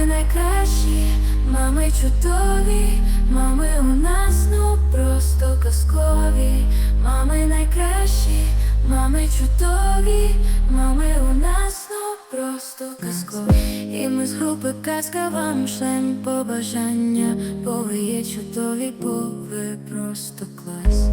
Мами найкращі, мами чудові, мами у нас ну просто казкові, мами найкращі, мами чудові, мами у нас ну просто казкові. І ми з групи казка вам шлем побажання, бо ви є чудові, бо ви просто клас.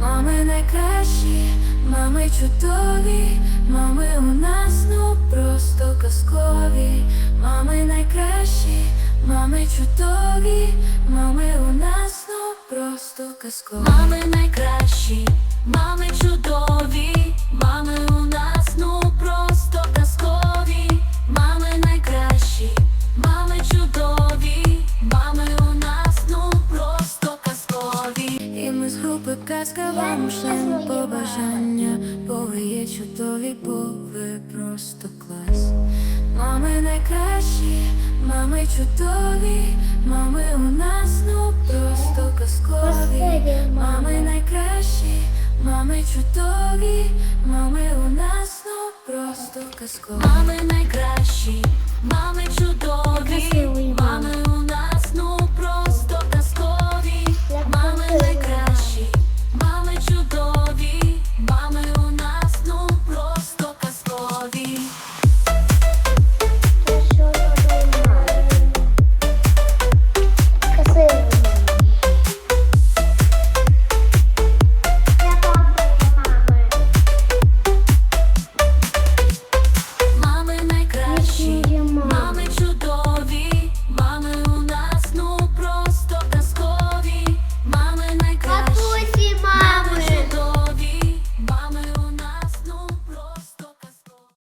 Мами найкращі, мами чудові, мами у нас ну просто казкові, мами найкращі, мами чудові, мами у нас ну просто казкові. Мами найкращі, мами чудові, мами у нас ну просто казкові, мами найкращі, мами чудові, мами у нас ну просто казкові. І ми з групи казка вам шлем побажання, бо ви є чудові, бо ви просто клас. Найкращі, мами чудові, мами у нас ну просто казкові. Мами найкращі, мами чудові, мами у нас ну просто казкові. Мами найкращі.